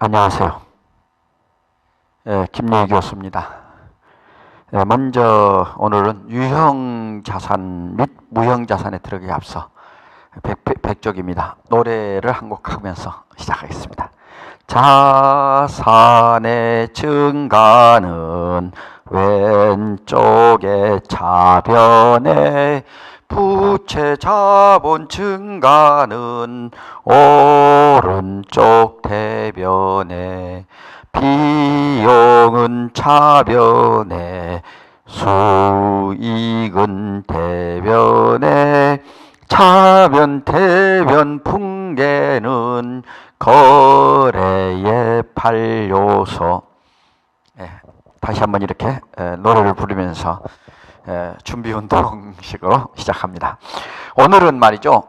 안녕하세요. 예, 김예희 교수입니다. 예, 먼저 오늘은 유형 자산 및 무형 자산에 들어가기 앞서 백, 백, 백족입니다. 노래를 한 곡 하면서 시작하겠습니다. 자산의 증가는 왼쪽의 차변에 부채 자본 증가는 오른쪽 대변에 비용은 차변에 수익은 대변에 차변 대변 풍계는 거래의 판료소. 예, 다시 한번 이렇게 에, 노래를 부르면서 에, 준비 운동식으로 시작합니다. 오늘은 말이죠.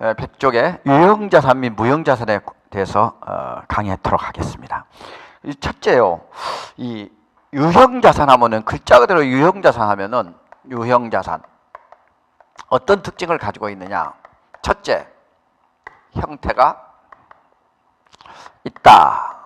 에, 백족의 유형자산 및 무형자산에 대해서 어, 강의하도록 하겠습니다. 이 첫째요. 이 유형자산 하면은 글자 그대로 유형자산 하면은 유형자산 어떤 특징을 가지고 있느냐? 첫째, 형태가 있다.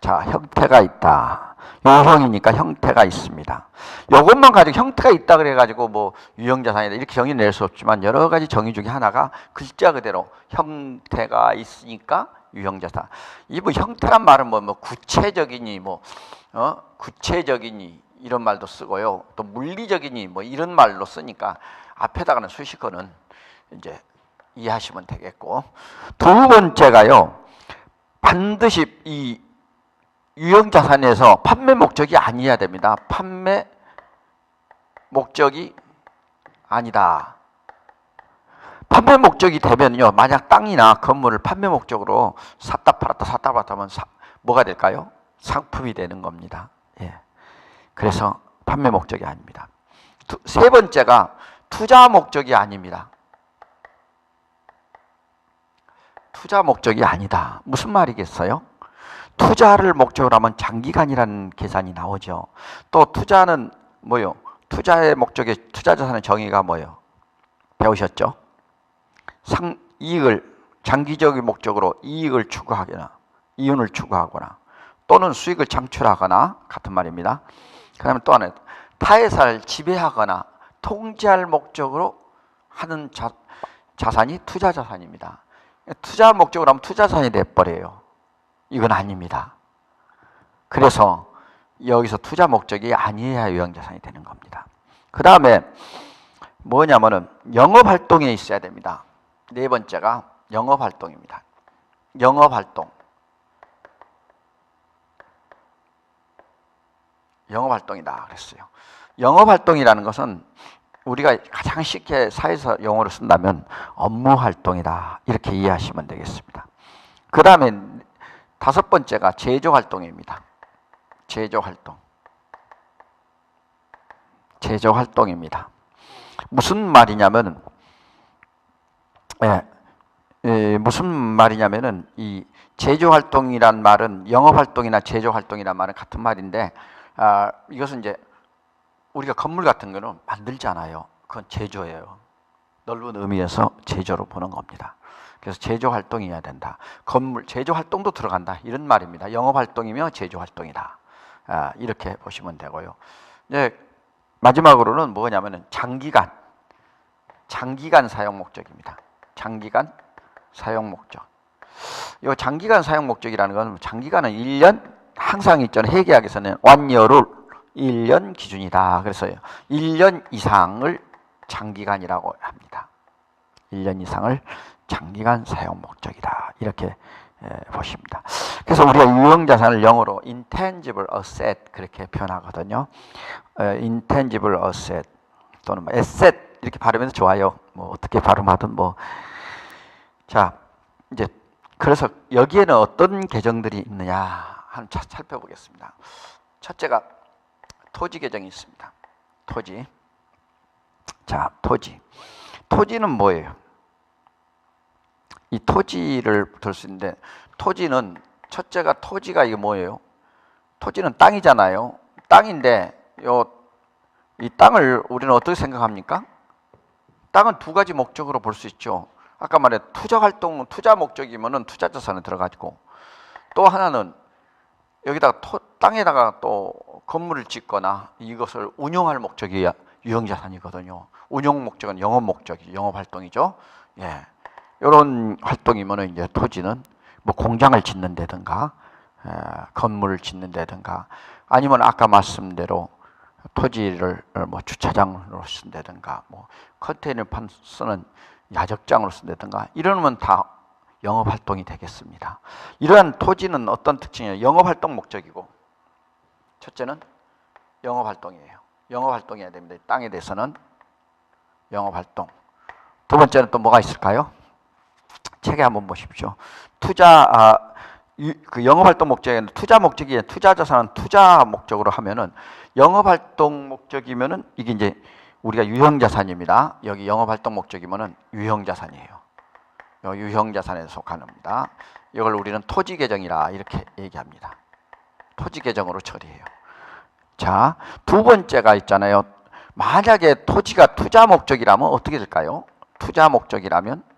자, 형태가 있다. 유형이니까 형태가 있습니다. 이것만 가지고 형태가 있다 그래가지고 뭐 유형자산이다 이렇게 정의 낼 수 없지만 여러 가지 정의 중에 하나가 글자 그대로 형태가 있으니까 유형자산. 이뭐 형태란 말은 뭐, 뭐 구체적이니 뭐 어? 구체적이니 이런 말도 쓰고요. 또 물리적이니 뭐 이런 말로 쓰니까 앞에다가는 수식어는 이제 이해하시면 되겠고 두 번째가요. 반드시 이 유형 자산에서 판매 목적이 아니어야 됩니다. 판매 목적이 아니다. 판매 목적이 되면요. 만약 땅이나 건물을 판매 목적으로 샀다 팔았다 샀다 팔았다 하면 사, 뭐가 될까요? 상품이 되는 겁니다. 예. 그래서 판매 목적이 아닙니다. 두, 세 번째가 투자 목적이 아닙니다. 투자 목적이 아니다. 무슨 말이겠어요? 투자를 목적으로 하면 장기간이라는 계산이 나오죠. 또 투자는 뭐요? 투자의 목적의 투자 자산의 정의가 뭐요? 배우셨죠? 상 이익을 장기적인 목적으로 이익을 추구하거나 이윤을 추구하거나 또는 수익을 창출하거나 같은 말입니다. 그다음에 또 하나 타회사를 지배하거나 통제할 목적으로 하는 자, 자산이 투자 자산입니다. 투자 목적으로 하면 투자 자산이 돼 버려요. 이건 아닙니다. 그래서 여기서 투자 목적이 아니어야 유형자산이 되는 겁니다. 그 다음에 뭐냐면은 영업 활동에 있어야 됩니다. 네 번째가 영업 활동입니다. 영업 활동. 영업 활동이다 그랬어요. 영업 활동이라는 것은 우리가 가장 쉽게 사회에서 용어로 쓴다면 업무 활동이다 이렇게 이해하시면 되겠습니다. 그 다음에 다섯 번째가 제조 활동입니다. 제조 활동. 제조 활동입니다. 무슨 말이냐면, 예, 예, 무슨 말이냐면은 이 제조 활동이란 말은 영업 활동이나 제조 활동이란 말은 같은 말인데, 아, 이것은 이제 우리가 건물 같은 거는 만들잖아요. 그건 제조예요. 넓은 의미에서 제조로 보는 겁니다. 그래서 제조 활동이어야 된다. 건물 제조 활동도 들어간다. 이런 말입니다. 영업 활동이며 제조 활동이다. 아, 이렇게 보시면 되고요. 이제 마지막으로는 뭐냐면은 장기간 장기간 사용 목적입니다. 장기간 사용 목적. 이 장기간 사용 목적이라는 건 장기간은 1년 항상 있잖아요. 회계학에서는 완료를 1년 기준이다. 그래서 1년 이상을 장기간이라고 합니다. 1년 이상을 장기간 사용 목적이다. 이렇게 에, 보십니다. 그래서 우리가 유형 자산을 영어로 intangible asset 그렇게 표현하거든요. 에, intangible asset 또는 뭐 asset 이렇게 발음해도 좋아요. 뭐 어떻게 발음하든 뭐 자, 이제 그래서 여기에는 어떤 계정들이 있느냐 한번 살펴보겠습니다. 첫째가 토지 계정이 있습니다. 토지. 자, 토지. 토지는 뭐예요? 이 토지를 들 수 있는데 토지는 첫째가 토지가 이게 뭐예요? 토지는 땅이잖아요. 땅인데 요 이 땅을 우리는 어떻게 생각합니까? 땅은 두 가지 목적으로 볼 수 있죠. 아까 말해 투자 활동, 투자 목적이면은 투자 자산에 들어가지고 또 하나는 여기다가 토, 땅에다가 또 건물을 짓거나 이것을 운영할 목적이 유형자산이거든요. 운영 목적은 영업 목적이 영업 활동이죠. 예, 이런 활동이면은 이제 토지는 뭐 공장을 짓는다든가 에, 건물을 짓는다든가 아니면 아까 말씀대로 토지를 뭐 주차장으로 쓴다든가 뭐 컨테이너 판 쓰는 야적장으로 쓴다든가 이러면 다 영업 활동이 되겠습니다. 이러한 토지는 어떤 특징이에요? 영업 활동 목적이고 첫째는 영업 활동이에요. 영업 활동해야 됩니다. 땅에 대해서는 영업 활동. 두 번째는 또 뭐가 있을까요? 책에 한번 보십시오. 투자 아, 유- 그 영업 활동 목적에는 투자 목적이 투자 자산은 투자 목적으로 하면은 영업 활동 목적이면은 이게 이제 우리가 유형 자산입니다. 여기 영업 활동 목적이면은 유형 자산이에요. 요 유형 자산에 속하는입니다. 이걸 우리는 토지 계정이라 이렇게 얘기합니다. 토지 계정으로 처리해요. 자, 두 번째가 있잖아요. 만약에 토지가 투자 목적이라면 어떻게 될까요? 투자 목적이라면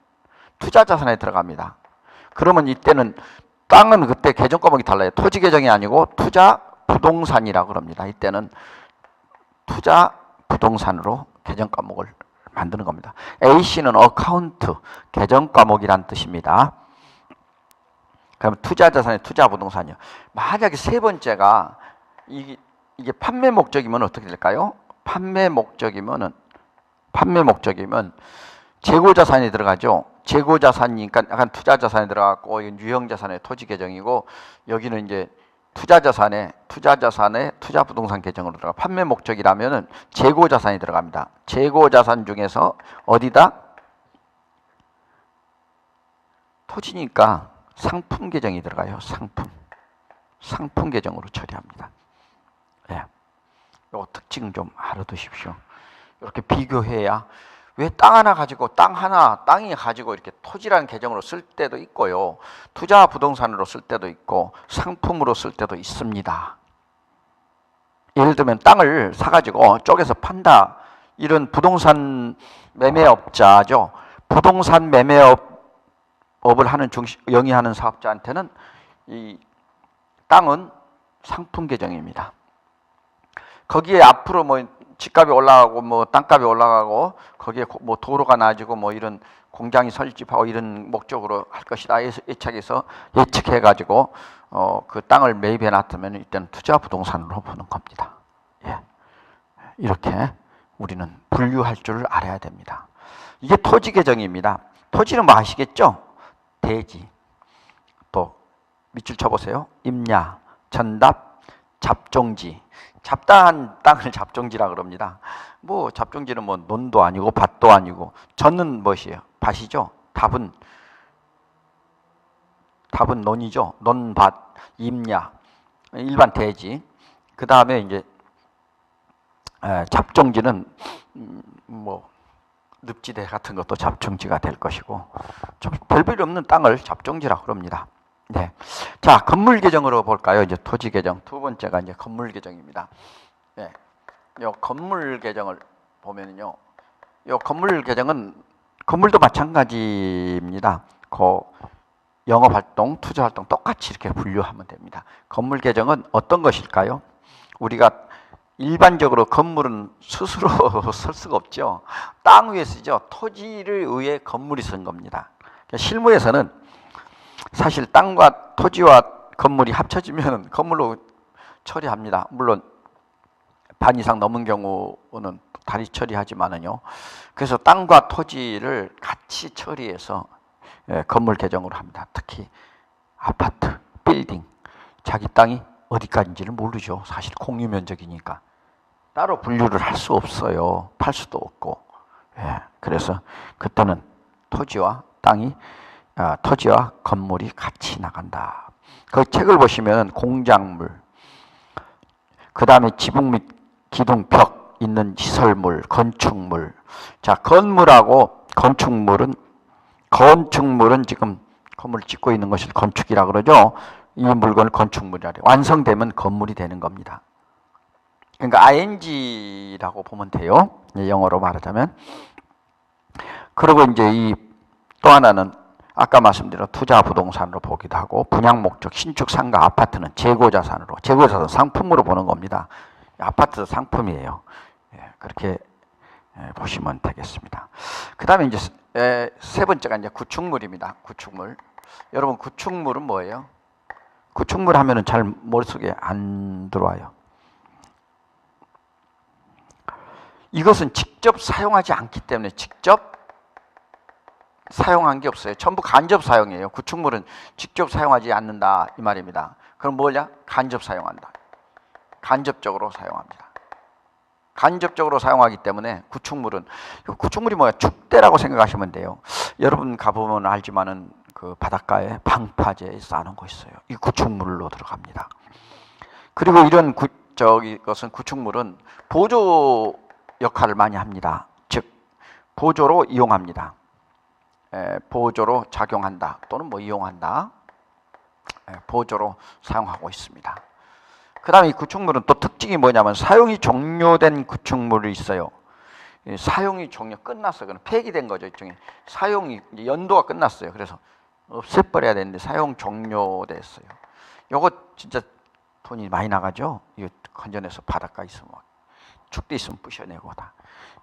투자 자산에 들어갑니다. 그러면 이때는 땅은 그때 계정 과목이 달라요. 토지 계정이 아니고 투자 부동산이라고 그럽니다. 이때는 투자 부동산으로 계정 과목을 만드는 겁니다. A씨는 어카운트, 계정 과목이란 뜻입니다. 그럼 투자 자산의 투자 부동산이요. 만약에 세 번째가 이, 이게 판매 목적이면 어떻게 될까요? 판매 목적이면은 판매 목적이면 재고 자산이 들어가죠. 재고 자산이니까 약간 투자 자산에 들어갔고 유형 자산의 토지 계정이고 여기는 이제 투자 자산에 투자 자산에 투자 부동산 계정으로 들어가 판매 목적이라면은 재고 자산이 들어갑니다. 재고 자산 중에서 어디다 토지니까 상품 계정이 들어가요. 상품 상품 계정으로 처리합니다. 예. 요 특징 좀 알아두십시오. 이렇게 비교해야 왜 땅 하나 가지고 땅 하나 땅이 가지고 이렇게 토지라는 계정으로 쓸 때도 있고요. 투자 부동산으로 쓸 때도 있고 상품으로 쓸 때도 있습니다. 예를 들면 땅을 사가지고 쪼개서 판다 이런 부동산 매매업자죠. 부동산 매매업 업을 하는 중시, 영위하는 사업자한테는 이 땅은 상품 계정입니다. 거기에 앞으로 뭐 집값이 올라가고 뭐 땅값이 올라가고 거기에 고- 뭐 도로가 나아지고 뭐 이런 공장이 설집하고 이런 목적으로 할 것이다 예- 예측해서 예측해 가지고 어 그 땅을 매입해 놨다면 이때는 투자 부동산으로 보는 겁니다. 예. 이렇게 우리는 분류할 줄 알아야 됩니다. 이게 토지 계정입니다. 토지는 뭐 아시겠죠? 대지 또 밑줄 쳐보세요. 임야, 전답, 잡종지. 잡다한 땅을 잡종지라 그럽니다. 뭐 잡종지는 뭐 논도 아니고 밭도 아니고 젖는 무엇이에요? 밭이죠. 답은 답은 논이죠. 논, 밭, 임야, 일반 대지. 그 다음에 이제 에, 잡종지는 음, 뭐 늪지대 같은 것도 잡종지가 될 것이고 좀 별별 없는 땅을 잡종지라 그럽니다. 네. 자, 건물 계정으로 볼까요? 이제 토지 계정. 두 번째가 이제 건물 계정입니다. 네. 요 건물 계정을 보면은요. 요 건물 계정은 건물도 마찬가지입니다. 그 영업 활동, 투자 활동 똑같이 이렇게 분류하면 됩니다. 건물 계정은 어떤 것일까요? 우리가 일반적으로 건물은 스스로 쓸 수가 없죠. 땅 위에 쓰죠. 토지를 의해 건물이 쓴 겁니다. 실무에서는 사실 땅과 토지와 건물이 합쳐지면 건물로 처리합니다. 물론 반 이상 넘은 경우는 다리 처리하지만은요. 그래서 땅과 토지를 같이 처리해서 예, 건물 개정으로 합니다. 특히 아파트, 빌딩, 자기 땅이 어디까지인지를 모르죠. 사실 공유 면적이니까 따로 분류를 할 수 없어요. 팔 수도 없고. 예, 그래서 그때는 토지와 땅이 아, 토지와 건물이 같이 나간다. 그 책을 보시면 공작물, 그 다음에 지붕 및 기둥 벽 있는 시설물, 건축물. 자, 건물하고 건축물은 건축물은 지금 건물 짓고 있는 것을 건축이라 그러죠. 이 물건을 건축물이라 그래요. 완성되면 건물이 되는 겁니다. 그러니까 ing라고 보면 돼요. 영어로 말하자면. 그리고 이제 이 또 하나는 아까 말씀드린 투자 부동산으로 보기도 하고 분양 목적 신축 상가 아파트는 재고 자산으로 재고 자산 상품으로 보는 겁니다. 아파트 상품이에요. 예, 그렇게 예, 보시면 되겠습니다. 그다음에 이제 세- 번째가 이제 구축물입니다. 구축물. 여러분 구축물은 뭐예요? 구축물 하면은 잘 머릿속에 안 들어와요. 이것은 직접 사용하지 않기 때문에 직접 사용한 게 없어요. 전부 간접 사용이에요. 구축물은 직접 사용하지 않는다 이 말입니다. 그럼 뭐냐? 간접 사용한다. 간접적으로 사용합니다. 간접적으로 사용하기 때문에 구축물은 구축물이 뭐야? 축대라고 생각하시면 돼요. 여러분 가보면 알지만은 그 바닷가에 방파제 쌓아놓은 거 있어요. 이 구축물로 들어갑니다. 그리고 이런 구, 저기 것은 구축물은 보조 역할을 많이 합니다. 즉 보조로 이용합니다. 에, 보조로 작용한다 또는 뭐 이용한다. 에, 보조로 사용하고 있습니다. 그 다음에 이 구축물은 또 특징이 뭐냐면 사용이 종료된 구축물이 있어요. 이 사용이 종료 끝났어요. 그럼 폐기된 거죠. 일종의 사용이 연도가 끝났어요. 그래서 없애버려야 되는데 사용 종료됐어요. 요거 진짜 돈이 많이 나가죠. 이거 건져내서 바닷가 있으면 막 축대 있으면 부셔내고 다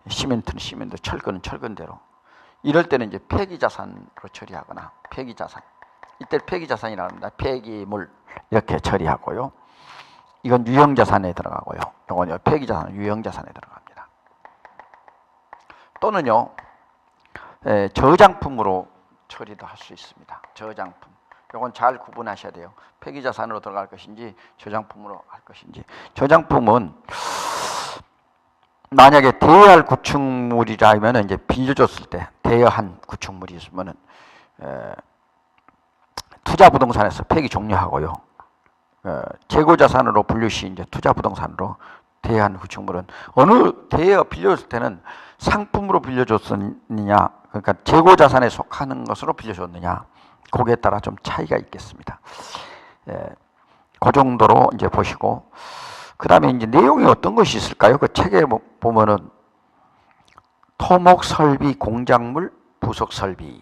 시멘트는 시멘트, 철근은 철근대로 이럴 때는 이제 폐기 자산으로 처리하거나 폐기 자산 이때 폐기 자산이라고 합니다. 폐기물 이렇게 처리하고요. 이건 유형 자산에 들어가고요. 이건 폐기 자산, 유형 자산에 들어갑니다. 또는요, 에, 저장품으로 처리도 할 수 있습니다. 저장품. 이건 잘 구분하셔야 돼요. 폐기 자산으로 들어갈 것인지 저장품으로 할 것인지. 저장품은 만약에 대여할 구축물이라면 이제 빌려줬을 때 대여한 구축물이 있으면은 에, 투자 부동산에서 폐기 종료하고요. 어, 재고 자산으로 분류시 이제 투자 부동산으로 대여한 구축물은 어느 대여 빌려줬을 때는 상품으로 빌려줬느냐 그러니까 재고 자산에 속하는 것으로 빌려줬느냐 거기에 따라 좀 차이가 있겠습니다. 예, 그 정도로 이제 보시고 그 다음에 이제 내용이 어떤 것이 있을까요? 그 책에 보- 보면은 토목 설비 공작물 부속 설비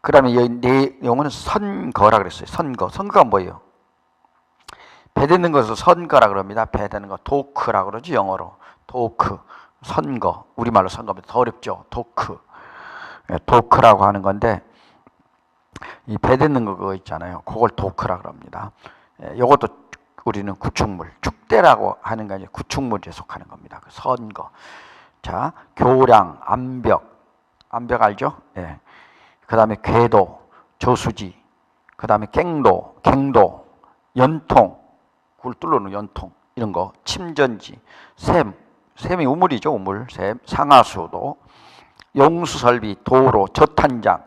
그 다음에 이 내용은 선거라 그랬어요. 선거 선거가 뭐예요? 배되는 것을 선거라 그럽니다. 배되는 거 도크라 그러지 영어로 도크 선거 우리말로 선거입니다. 더 어렵죠. 도크 예, 도크라고 하는 건데 이 배되는 거 그거 있잖아요. 그걸 도크라 그럽니다. 예, 요것도 우리는 구축물 축대라고 하는 게 이제 구축물에 속하는 겁니다. 그 선거 자 교량 암벽. 암벽 알죠? 예. 그 다음에 궤도 저수지. 그 다음에 갱도 갱도. 연통. 굴 뚫어놓은 연통. 이런 거. 침전지. 샘. 샘이 우물이죠 우물. 샘. 상하수도. 용수 설비 도로 저탄장.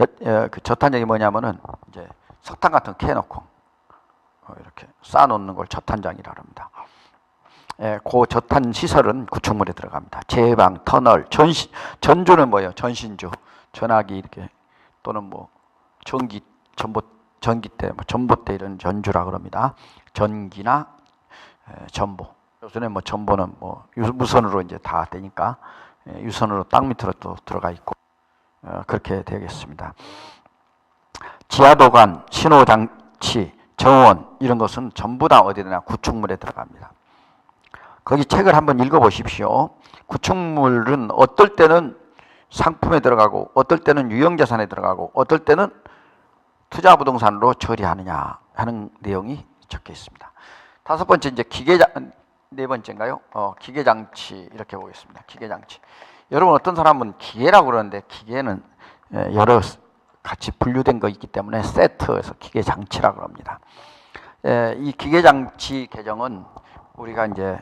여- 어, 그 저탄장이 뭐냐면은 이제 석탄 같은 거 캐놓고 어, 이렇게 쌓아놓는 걸 저탄장이라 합니다. 예, 그 저탄 시설은 구축물에 들어갑니다. 제방, 터널, 전시, 전조는 뭐예요? 전신주, 전화기 이렇게 또는 뭐 전기, 전보, 전기대, 뭐 전봇대 이런 전주라 그럽니다. 전기나 에, 전보. 요즘에 뭐 전보는 뭐 유- 무선으로 이제 다 되니까 예, 유선으로 땅 밑으로 또 들어가 있고 어, 그렇게 되겠습니다. 지하도관, 신호장치, 정원 이런 것은 전부 다 어디나 구축물에 들어갑니다. 거기 책을 한번 읽어보십시오. 구축물은 어떨 때는 상품에 들어가고 어떨 때는 유형자산에 들어가고 어떨 때는 투자 부동산으로 처리하느냐 하는 내용이 적혀 있습니다. 다섯 번째 이제 기계장 네 번째인가요? 어, 기계장치 이렇게 보겠습니다. 기계장치. 여러분 어떤 사람은 기계라고 그러는데 기계는 예, 여러 같이 분류된 거 있기 때문에 세트에서 기계장치라고 합니다. 예, 이 기계장치 개정은 우리가 이제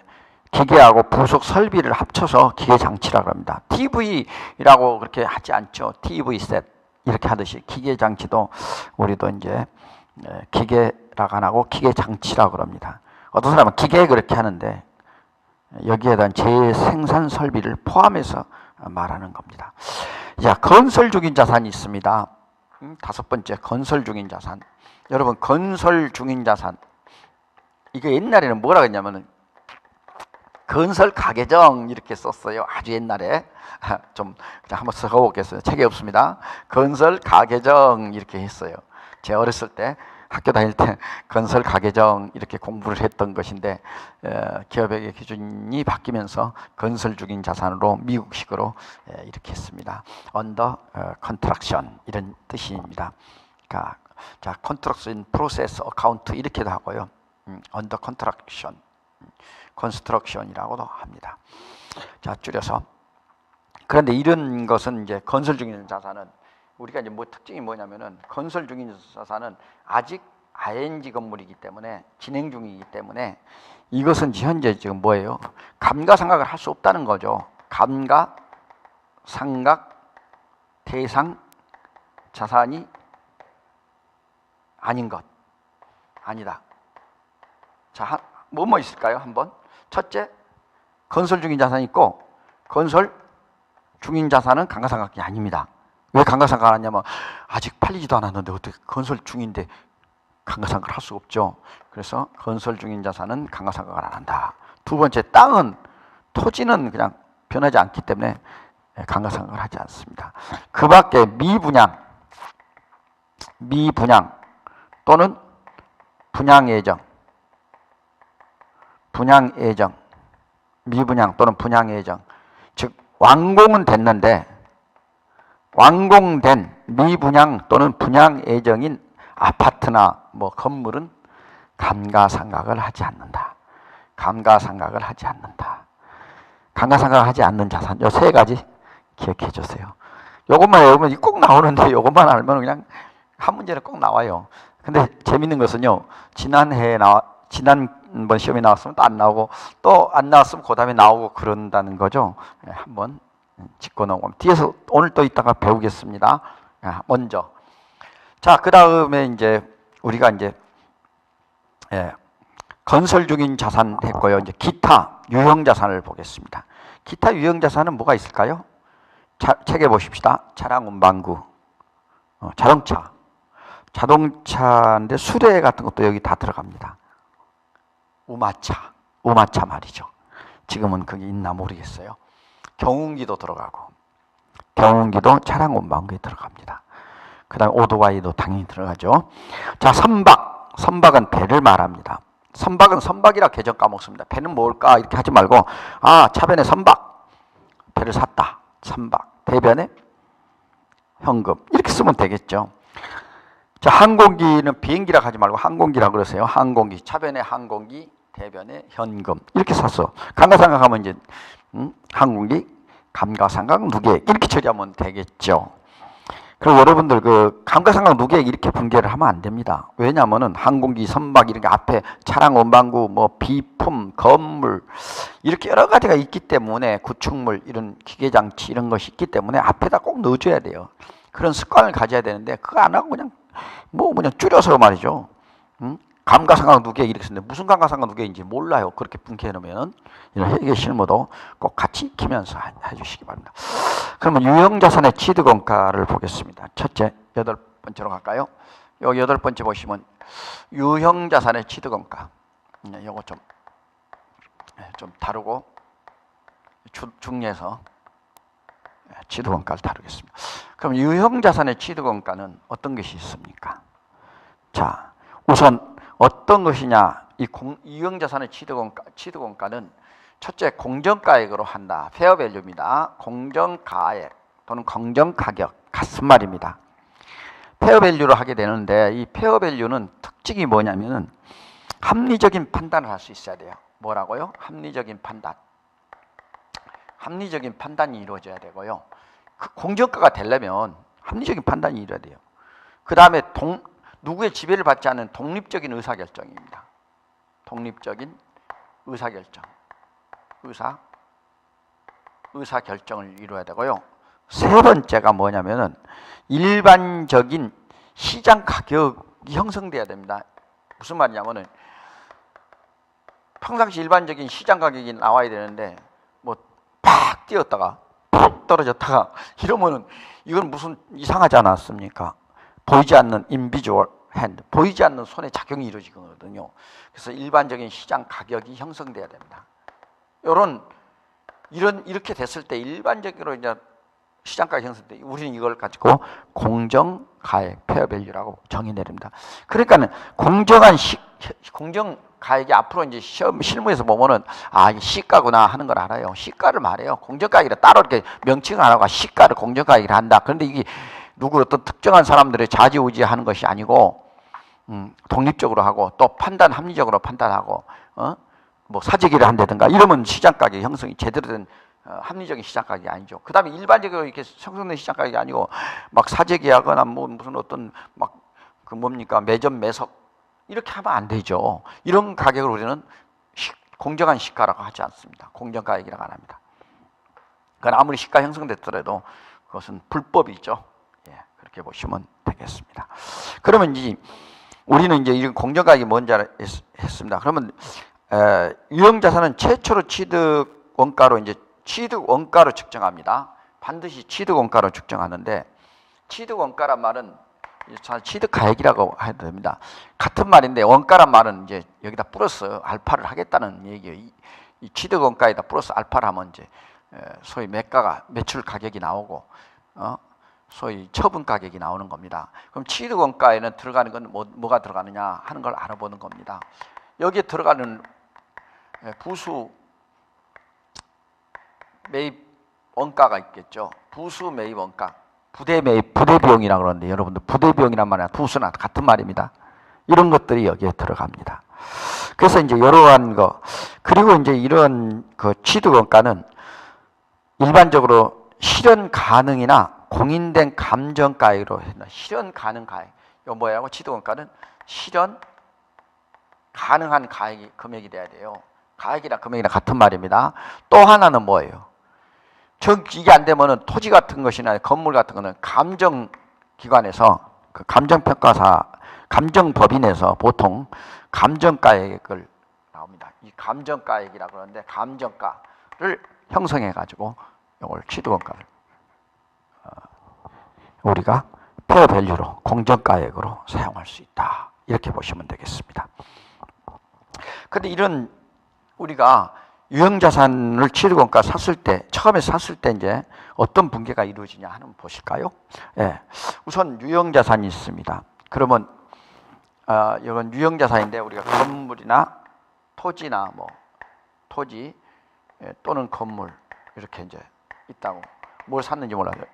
기계하고 부속 설비를 합쳐서 기계 장치라고 합니다. TV라고 그렇게 하지 않죠. TV 셋 이렇게 하듯이 기계 장치도 우리도 이제 예, 기계라고 안 하고 기계 장치라고 그럽니다. 어떤 사람은 기계 그렇게 하는데 여기에 대한 재생산 설비를 포함해서 말하는 겁니다. 자, 건설 중인 자산이 있습니다. 음, 다섯 번째 건설 중인 자산. 여러분 건설 중인 자산 이게 옛날에는 뭐라 그랬냐면은 건설 가계정 이렇게 썼어요. 아주 옛날에 좀 그냥 한번 써보겠어요. 책에 없습니다. 건설 가계정 이렇게 했어요. 제 어렸을 때 학교 다닐 때 건설 가계정 이렇게 공부를 했던 것인데 어, 기업의 기준이 바뀌면서 건설 중인 자산으로 미국식으로 에, 이렇게 했습니다. 언더 컨트럭션 이런 뜻입니다. 그러니까 자 컨트럭션 프로세스 어카운트 이렇게도 하고요. 언더 컨트럭션 컨스트럭션이라고도 합니다. 자 줄여서 그런데 이런 것은 이제 건설 중인 자산은 우리가 이제 뭐 특징이 뭐냐면은 건설 중인 자산은 아직 ING 건물이기 때문에 진행 중이기 때문에 이것은 현재 지금 뭐예요? 감가상각을 할 수 없다는 거죠. 감가 상각 대상 자산이 아닌 것 아니다. 자, 뭐뭐 뭐 있을까요? 한번 첫째 건설 중인 자산이 있고 건설 중인 자산은 감가상각이 아닙니다. 왜 감가상각을 하냐면 아직 팔리지도 않았는데 어떻게 건설 중인데 감가상각을 할 수 없죠. 그래서 건설 중인 자산은 감가상각을 안 한다. 두 번째 땅은 토지는 그냥 변하지 않기 때문에 감가상각을 하지 않습니다. 그 밖에 미분양, 미분양 또는 분양 예정, 분양 예정, 미분양 또는 분양 예정, 즉 완공은 됐는데 완공된 미분양 또는 분양 예정인 아파트나 뭐 건물은 감가상각을 하지 않는다. 감가상각을 하지 않는다. 감가상각을 하지 않는 자산 요 세 가지 기억해 주세요. 요것만 외우면 꼭 나오는데 요것만 알면 그냥 한 문제는 꼭 나와요. 근데 재밌는 것은요. 지난해 나 지난번 시험에 나왔으면 또 안 나오고 또 안 나왔으면 그 다음에 나오고 그런다는 거죠. 예, 한번 짚고 넘어가면 뒤에서 오늘 또 이따가 배우겠습니다. 먼저 자 그 다음에 이제 우리가 이제 예, 건설 중인 자산 했고요. 이제 기타 유형 자산을 보겠습니다. 기타 유형 자산은 뭐가 있을까요? 자, 책에 보십시다. 차량 운반구, 어, 자동차, 자동차인데 수레 같은 것도 여기 다 들어갑니다. 우마차, 우마차 말이죠. 지금은 그게 있나 모르겠어요. 경운기도 들어가고 경운기도 차량 운반구에 들어갑니다. 그 다음에 오토바이도 당연히 들어가죠. 자, 선박. 선박은 배를 말합니다. 선박은 선박이라 개정 까먹습니다. 배는 뭘까? 이렇게 하지 말고, 아, 차변에 선박. 배를 샀다. 선박. 대변에 현금. 이렇게 쓰면 되겠죠. 자, 항공기는 비행기라 하지 말고 항공기라 그러세요. 항공기. 차변에 항공기, 대변에 현금. 이렇게 샀어. 감가상각 하면 이제, 음? 항공기, 감가상각, 누계. 이렇게 처리하면 되겠죠. 그리고 여러분들 그 감가상각 누계액 이렇게 분계를 하면 안 됩니다. 왜냐하면은 항공기, 선박 이런 게 앞에 차량 원방구, 뭐 비품, 건물 이렇게 여러 가지가 있기 때문에 구축물 이런 기계장치 이런 것이 있기 때문에 앞에다 꼭 넣어줘야 돼요. 그런 습관을 가져야 되는데 그거 안 하고 그냥 뭐 그냥 줄여서 말이죠. 응? 감가상각 누계 이렇게 쓰는데 무슨 감가상각 누계인지 몰라요. 그렇게 분개해 놓으면 이런 회계 실무도 꼭 같이 익히면서 해주시기 바랍니다. 그러면 유형자산의 취득원가를 보겠습니다. 첫째 여덟 번째로 갈까요? 요 여덟 번째 보시면 유형자산의 취득원가. 네, 요거 좀, 네, 좀 중에서 네, 취득원가를 다루겠습니다. 그럼 유형자산의 취득원가는 어떤 것이 있습니까? 자, 우선 어떤 것이냐? 이 공, 유형자산의 취득원가, 취득원가는 첫째 공정가액으로 한다. 페어밸류입니다. 공정가액 또는 공정가격 같은 말입니다. 페어밸류로 하게 되는데 이 페어밸류는 특징이 뭐냐면은 합리적인 판단을 할 수 있어야 돼요. 뭐라고요? 합리적인 판단. 합리적인 판단이 이루어져야 되고요. 그 공정가가 되려면 합리적인 판단이 이루어야 돼요. 그 다음에 동, 누구의 지배를 받지 않는 독립적인 의사결정입니다. 독립적인 의사결정. 의사 의사결정을 이루어야 되고요. 세 번째가 뭐냐면은 일반적인 시장 가격이 형성돼야 됩니다. 무슨 말이냐면은 평상시 일반적인 시장 가격이 나와야 되는데 뛰었다가 푹 떨어졌다가 이러면은 이건 무슨 이상하지 않았습니까? 보이지 않는 인비주얼 핸드, 보이지 않는 손의 작용이 이루어지거든요. 그래서 일반적인 시장 가격이 형성돼야 됩니다. 요런 이런 이렇게 됐을 때 일반적으로 이제 시장가격 형성 때 우리는 이걸 가지고 공정 가액 페어 밸류라고 정의 내립니다. 그러니까는 공정한 시, 공정 가액이 앞으로 이제 시험 실무에서 보면은 아 이게 시가구나 하는 걸 알아요. 시가를 말해요. 공정 가액이라 따로 이렇게 명칭을 안 하고 시가를 공정 가액이라 한다. 그런데 이게 누구 어떤 특정한 사람들의 좌지우지하는 것이 아니고 음, 독립적으로 하고 또 판단 합리적으로 판단하고 어? 뭐 사재기를 한다든가 이러면 시장 가격 형성이 제대로 된 어, 합리적인 시장 가격이 아니죠. 그 다음에 일반적으로 이렇게 형성된 시장 가격이 아니고 막 사재기하거나 뭐 무슨 어떤 막 그 뭡니까 매점 매석 이렇게 하면 안 되죠. 이런 가격을 우리는 시- 공정한 시가라고 하지 않습니다. 공정 가격이라고 안 합니다. 그건 아무리 시가 형성됐더라도 그것은 불법이죠. 예, 그렇게 보시면 되겠습니다. 그러면 이제 우리는 이제 이런 공정 가격이 뭔지 했습니다. 그러면 에, 유형 자산은 최초로 취득 원가로 이제 취득 원가로 측정합니다. 반드시 취득 원가로 측정하는데 취득 원가란 말은 이 자- 취득 가액이라고 해야 됩니다. 같은 말인데 원가란 말은 이제 여기다 플러스 알파를 하겠다는 얘기예요. 이, 이 취득 원가에다 플러스 알파를 하면 이제 에, 소위 매가가 매출 가격이 나오고 어? 소위 처분 가격이 나오는 겁니다. 그럼 취득 원가에는 들어가는 건 뭐, 뭐가 들어가느냐 하는 걸 알아보는 겁니다. 여기에 들어가는 에, 부수 매입 원가가 있겠죠. 부수 매입 원가, 부대 매입, 부대 비용이라 그러는데 여러분들 부대 비용이란 말이야 부수나 같은 말입니다. 이런 것들이 여기에 들어갑니다. 그래서 이제 이러한 거 그리고 이제 이런 그 취득 원가는 일반적으로 실현 가능이나 공인된 감정가액으로 했나 실현 가능 가액 이거 뭐야고 취득 원가는 실현 가능한 가액이 금액이 돼야 돼요. 가액이랑 금액이랑 같은 말입니다. 또 하나는 뭐예요? 저 이게 안 되면은 토지 같은 것이나 건물 같은 거는 감정 기관에서 그 감정 평가사 감정 법인에서 보통 감정가액을 나옵니다. 이 감정가액이라고 그러는데 감정가를 형성해 가지고 이걸 취득원가를 어, 우리가 페어 밸류로 공정가액으로 사용할 수 있다. 이렇게 보시면 되겠습니다. 근데 이런 우리가 유형자산을 취득원가 샀을 때 처음에 샀을 때 이제 어떤 분계가 이루어지냐 하는 거 보실까요? 예, 우선 유형자산이 있습니다. 그러면 아, 이건 유형자산인데 우리가 건물이나 토지나 뭐 토지 예, 또는 건물 이렇게 이제 있다고 뭘 샀는지 몰라요.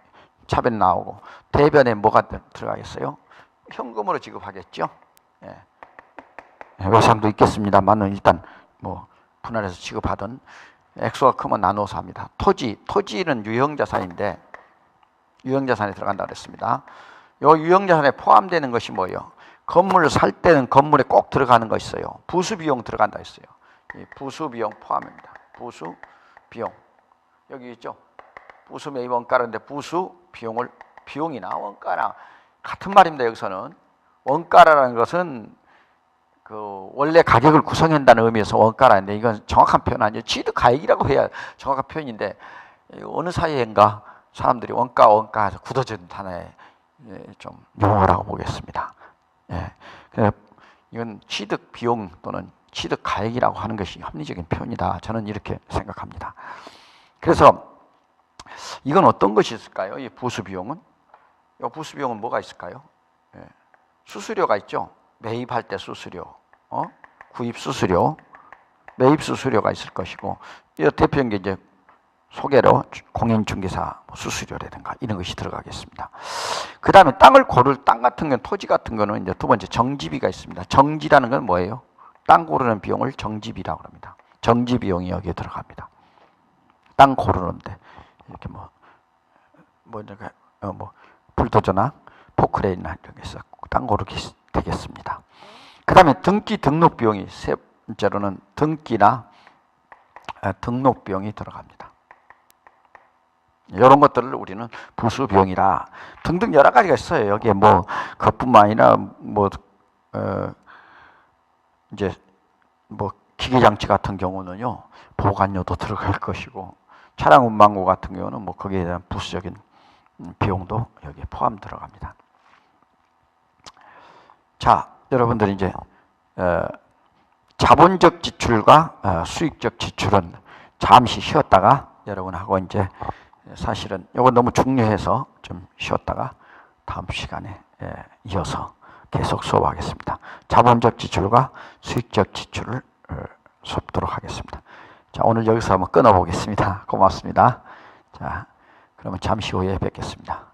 차변 나오고 대변에 뭐가 들- 들어가겠어요? 현금으로 지급하겠죠. 예. 예, 외상도 있겠습니다만은 일단 뭐 분할해서 지급하든 액수가 크면 나눠서 합니다. 토지 토지는 유형자산인데 유형자산에 들어간다 그랬습니다. 요 유형자산에 포함되는 것이 뭐예요? 건물을 살 때는 건물에 꼭 들어가는 거 있어요. 부수 비용 들어간다 했어요. 이 부수 비용 포함입니다. 부수 비용 여기 있죠. 부수 매입 원가인데 부수 비용을 비용이나 원가나 같은 말입니다. 여기서는 원가라는 것은 그 원래 가격을 구성한다는 의미에서 원가라는데 이건 정확한 표현 아니에요. 취득 가액이라고 해야 정확한 표현인데 이 어느 사이엔가 사람들이 원가 원가 굳어진 단어에 예, 좀 용어라고 보겠습니다. 예. 그래서 이건 취득 비용 또는 취득 가액이라고 하는 것이 합리적인 표현이다. 저는 이렇게 생각합니다. 그래서 이건 어떤 것이 있을까요? 이 부수 비용은? 이 부수 비용은 뭐가 있을까요? 예. 수수료가 있죠. 매입할 때 수수료, 어? 구입 수수료, 매입 수수료가 있을 것이고, 이 대표적인 게 이제 소개로 공인 중개사 뭐 수수료라든가 이런 것이 들어가겠습니다. 그 다음에 땅을 고를 땅 같은 건 토지 같은 거는 이제 두 번째 정지비가 있습니다. 정지라는 건 뭐예요? 땅 고르는 비용을 정지비라고 합니다. 정지 비용이 여기에 들어갑니다. 땅 고르는데 이렇게 뭐, 뭐, 어, 뭐, 불도저나 포크레인이나 이렇게 해서 땅 고르기 되겠습니다. 그 다음에 등기 등록 비용이 세 번째로는 등기나 아, 등록 비용이 들어갑니다. 이런 것들을 우리는 부수 비용이라 등등 여러 가지가 있어요. 여기에 뭐 그것뿐만 아니라 뭐 어, 이제 뭐 기계 장치 같은 경우는요 보관료도 들어갈 것이고 차량 운반고 같은 경우는 뭐 거기에 대한 부수적인 음, 비용도 여기에 포함 들어갑니다. 자, 여러분들 이제 어, 자본적 지출과 어, 수익적 지출은 잠시 쉬었다가 여러분하고 이제 사실은 이거 너무 중요해서 좀 쉬었다가 다음 시간에 예, 이어서 계속 수업하겠습니다. 자본적 지출과 수익적 지출을 어, 수업도록 하겠습니다. 자, 오늘 여기서 한번 끊어보겠습니다. 고맙습니다. 자, 그러면 잠시 후에 뵙겠습니다.